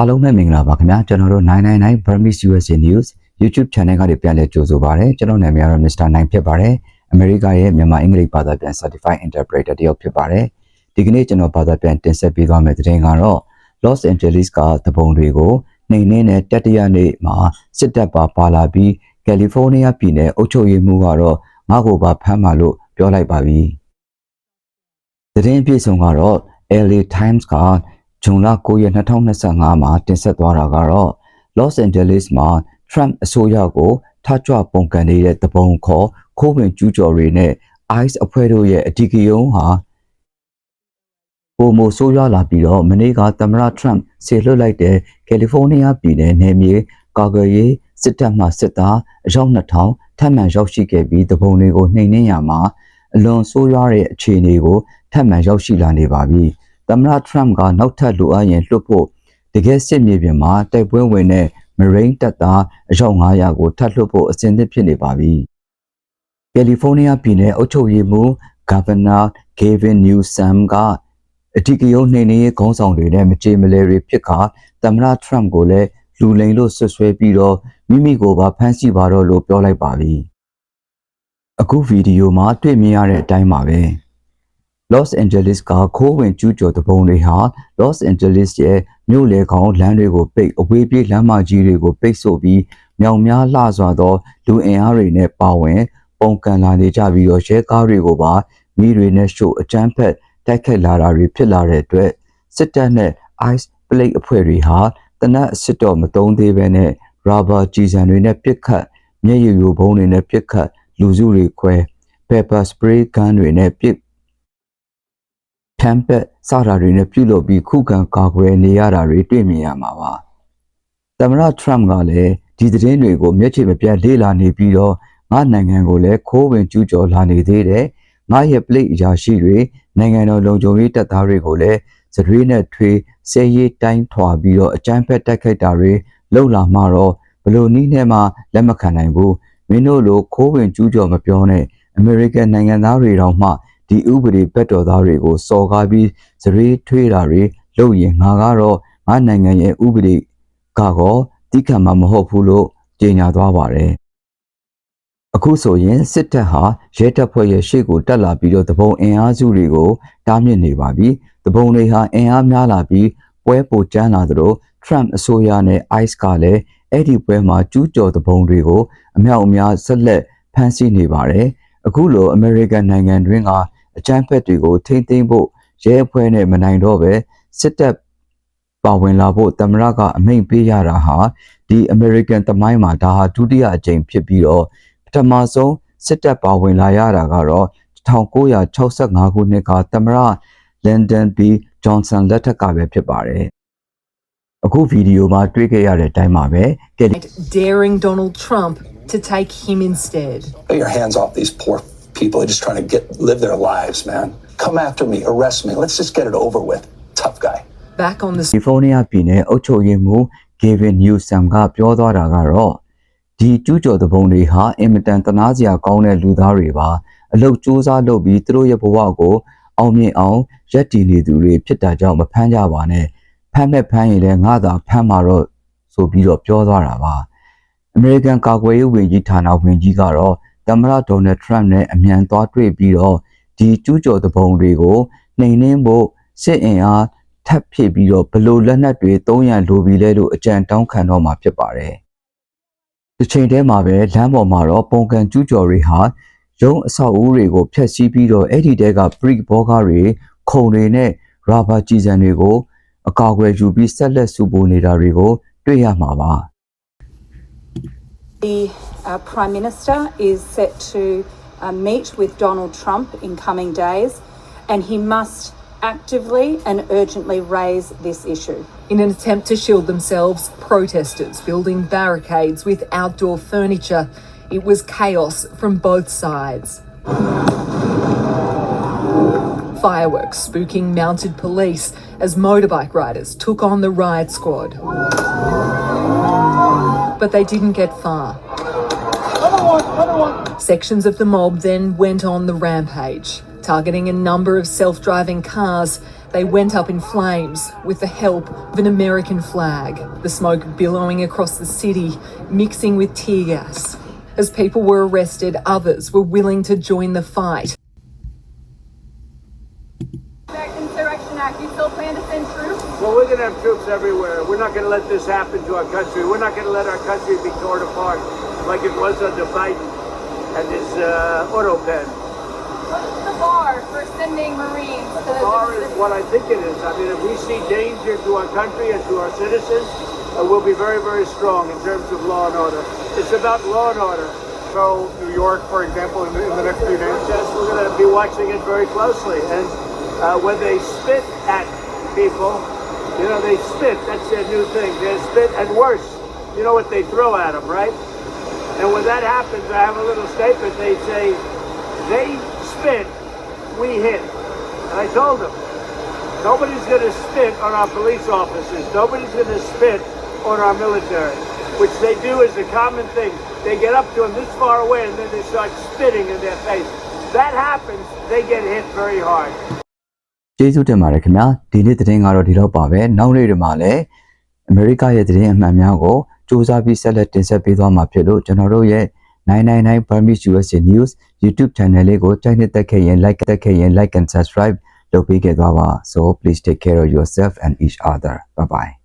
အားလုံးပဲမင်္ဂလာပါခင်ဗျာကျွန်တော်တို့999 Burmese USA News YouTube channel ကနေပြန်လည်ကြိုဆိုပါရစေကျွန်တော်နာမည်ကတော့ Mr. 9ဖြစ်ပါတယ်အမေရိကရဲ့မြန်မာအင်္ဂလိပ်ဘာသာပြန် Certified Interpreter တယောက်ဖြစ်ပါတယ်ဒီကနေ့ကျွန်တော်ဘာသာပြန်တင်ဆက်ပေးသွားမယ့်သတင်းကတော့ Los Angeles ကသဘုံတွေကိုနှိမ်နှင်းတဲ့တတိယနေ့မှာစစ်တပ်ပါပါလာပြီးကယ်လီဖိုးနီးယားပြည်နယ်အုပ်ချုပ်ရေးမှူးကတော့ငါ့ကိုပါဖမ်းပါလို့ပြောလိုက်ပါပြီသတင်းအပြည့်စုံကတော့ LA Times က ဇွန်လ9ရက်2025မှာတင်ဆက်သွားတာကတော့ Los Angeles မှာ Trump အစိုးရကိုထကြွပုံကန်နေတဲ့တပုံခေါ်ခိုးဝင်ကျူးကျော်တွေနဲ့ ICE အဖွဲ့တို့ရဲ့အဓိကရုဏ်းဟာပုံမဆိုးရွားလာပြီးတော့မနေ့ကသမ္မတ Trump ဆေလွတ်လိုက်တဲ့ကယ်လီဖိုးနီးယားပြည်နယ်နယ်မြေကာဂရီစစ်တပ်မှစစ်သားအယောက်2000ထပ်မံရောက်ရှိခဲ့ပြီးတပုံတွေကိုနှိမ်နင်းရမှာအလွန်ဆိုးရွားတဲ့အခြေအနေကိုထပ်မံရောက်ရှိလာနေပါပြီ။ သမ္မတ Trump ကနောက်ထပ်လိုအပ်ရင်လွှတ်ဖို့တကယ်စစ်မြေပြင်မှာတိုက်ပွဲဝင်တဲ့ Marine တပ်သားအယောက်900ကိုထပ်လွှတ်ဖို့အစဉ်သင့်ဖြစ်နေပါပြီ။ကယ်လီဖိုးနီးယားပြည်နယ်အုပ်ချုပ်ရေးမှူး Governor Gavin Newsom ကအထူးကရုံးနှိမ်နင်းရေးခေါင်းဆောင်တွေနဲ့မကြေမလဲတွေဖြစ်ခါသမ္မတ Trump ကိုလည်းလူလိန်လို့ဆွဆွဲပြီးတော့မိမိကိုပါဖမ်းဆီးပါတော့လို့ပြောလိုက်ပါပြီ။အခုဗီဒီယိုမှာတွေ့မြင်ရတဲ့အတိုင်းပါပဲ။ Los Angeles ကခိုးဝင်ကျူးကျော်တပုံတွေဟာ Los Angeles ရဲ့မြို့လေခေါင်လမ်းတွေကိုပိတ်အဝေးပြေးလမ်းမကြီးတွေကိုပိတ်ဆို့ပြီးမြောင်များလှစွာသောလူအင်အားတွေနဲ့ပါဝင်ပုံကန်လာနေကြပြီးတော့ရဲကားတွေကိုပါမိတွေနဲ့ရှို့အကြမ်းဖက်တိုက်ခိုက်လာတာတွေဖြစ်လာတဲ့အတွက်စစ်တပ်နဲ့ ICE plate အဖွဲ့တွေဟာတနက်အစစ်တော်မတုံးသေးဘဲနဲ့ rubber ကြီးစံတွေနဲ့ပစ်ခတ်မျက်ရည်ယိုဘုံတွေနဲ့ပစ်ခတ်လူစုတွေခွဲ pepper spray gun တွေနဲ့ပစ် ဖြန့်ပက်စတာတွေနဲ့ပြုလုပ်ပြီးခုခံကာကွယ်နေရတာတွေတွေ့မြင်ရမှာပါသမ္မတ Trump ကလည်းဒီသတင်းတွေကိုမျက်ခြေမပြတ်လေ့လာနေပြီးတော့ငါနိုင်ငံကိုလည်းခိုးဝင်ကျူးကျော်လာနေသေးတယ်ငါရဲ့ plate အရာရှိတွေနိုင်ငံတော်လုံခြုံရေးတပ်သားတွေကိုလည်းစရွေးနဲ့ထွေးဆဲရေးတိုင်းထွာပြီးတော့အကြမ်းဖက်တိုက်ခိုက်တာတွေလှုပ်လာမှတော့ဘလို့နီးနဲ့မှလက်မခံနိုင်ဘူးမင်းတို့လိုခိုးဝင်ကျူးကျော်မပြောနဲ့အမေရိကန်နိုင်ငံသားတွေတောင်မှ ဒီဥပဒေဘက်တော်သားတွေကိုစော်ကားပြီးစရွေးထွေးတာတွေလုပ်ရင်ငါကတော့ငါနိုင်ငံရဲ့ဥပဒေကတော့တိခံမှာမဟုတ်ဘူးလို့ကြေညာသွားပါတယ်အခုဆိုရင်စစ်တပ်ဟာရဲတပ်ဖွဲ့ရဲ့ရှေ့ကိုတက်လာပြီးတော့တပုံအင်အားစုတွေကိုတားမြစ်နေပါပြီ။တပုံတွေဟာအင်အားများလာပြီးပွဲပိုကျန်းလာသလို Trump အစိုးရနဲ့ ICE ကလည်းအဲ့ဒီပွဲမှာကျူးကျော်တပုံတွေကိုအမြောက်အများဆက်လက်ဖမ်းဆီးနေပါတယ်။အခုလို American နိုင်ငံတွင်းက အကြမ်းဖက်တွေကိုထိမ့်သိမ်းဖို့ရဲအဖွဲ့နဲ့မနိုင်တော့ပဲစစ်တပ်ပါဝင်လာဖို့သမ္မတကအမိန့်ပေးရတာဟာဒီ American သမိုင်းမှာဒါဟာဒုတိယအကြိမ်ဖြစ်ပြီးတော့ပထမဆုံးစစ်တပ်ပါဝင်လာရတာကတော့1965ခုနှစ်ကသမ္မတလန်ဒန်ဘီဂျွန်ဆန်လက်ထက်ကပဲဖြစ်ပါတယ်။အခုဗီဒီယိုမှာတွေ့ခဲ့ရတဲ့အတိုင်းပါပဲကဲ daring Donald Trump to take him instead. Get your hands off these poor people. They're just trying to get live their lives, man. Come after me, arrest me. Let's just get it over with. Tough guy. Back on the ကယ်လီဖိုးနီးယားပြည်နယ်အုပ်ချုပ်ရေးမှူး Gavin Newsom ကပြောသွားတာကတော့ဒီကျူးကျော်သဘုံတွေဟာအင်မတန်တနာစရာကောင်းတဲ့လူသားတွေပါအလုတ်စူးစမ်းလုပ်ပြီးသူတို့ရဲ့ဘဝကိုအောင်မြင်အောင်ရက်တည်နေသူတွေဖြစ်တာကြောင့်မဖမ်းကြပါနဲ့ဖမ်းမဲ့ဖမ်းရင်လည်းငါသာဖမ်းမှာတော့ဆိုပြီးတော့ပြောသွားတာပါအမေရိကန်ကာကွယ်ရေးဝန်ကြီးဌာနဝန်ကြီးကတော့ သမ္မတဒေါ်နယ်ထရမ့်နဲ့အမြန်သွားတွေ့ပြီးတော့ဒီကျူးကျော်သဘုံတွေကိုနှိမ်နင်းဖို့စစ်အင်အားထပ်ဖြစ်ပြီးတော့ဘလို့လက်နက်တွေသုံးရန်လိုပြီလဲလို့အကြံတောင်းခံတော့မှာဖြစ်ပါတယ်။တစ်ချိန်တည်းမှာပဲလမ်းပေါ်မှာတော့ပုံကန်ကျူးကျော်တွေဟာရုံးအဆောက်အဦတွေကိုဖျက်ဆီးပြီးတော့အဲ့ဒီတဲက brick ဘောကားတွေခုံတွေနဲ့ရာဘာကြည်စံတွေကို အကာအကွယ်ယူပြီးဆက်လက်စုပိုးနေတာတွေကို တွေ့ရမှာပါ။ The uh, Prime Minister is set to uh, meet with Donald Trump in coming days, and he must actively and urgently raise this issue. in an attempt to shield themselves, protesters building barricades with outdoor furniture. It was chaos from both sides. Fireworks spooking mounted police as motorbike riders took on the riot squad. But they didn't get far. Sections of the mob then went on the rampage, targeting a number of self driving cars They went up in flames with the help of an American flag, the smoke billowing across the city, mixing with tear gas. As people were arrested, others were willing to join the fight. that Insurrection Act, you still plan to send troops? Well, we're going to have troops everywhere. We're not going to let this happen to our country. We're not going to let our country be torn apart like it was under Biden and his uh, auto pen. What's the bar for sending Marines to The bar is what I think it is. I mean, if we see danger to our country and to our citizens, uh, we'll be very, very strong in terms of law and order. It's about law and order. So New York, for example, in the, in the next few days? Yes, we're going to be watching it very closely. And uh, when they spit at people, you know, they spit. That's their new thing. They spit, and worse, you know what they throw at them, right? And when that happens, I have a little statement. They say, they spit, we hit. And I told them, nobody's going to spit on our police officers. Nobody's going to spit on our military, which they do as a common thing. They get up to them this far away and then they start spitting in their face. That happens, they get hit very hard. ကျေးဇူးတင်ပါတယ်ခင်ဗျာဒီနေ့သတင်းကတော့ဒီလောက်ပါပဲနောက်နေ့တွေမှာလည်းအမေရိကရဲ့သတင်းအမှန်များကိုစူးစမ်းပြီးဆက်လက်တင်ဆက်ပေးသွားမှာဖြစ်လို့ကျွန်တော်တို့ရဲ့999 Burmese USA News YouTube channel လေးကိုကြိုက်နှစ်သက်ခဲ့ရင် like တက်ခဲ့ရင် like and subscribe လုပ်ပေးခဲ့သွားပါ so please take care of yourself and each other bye bye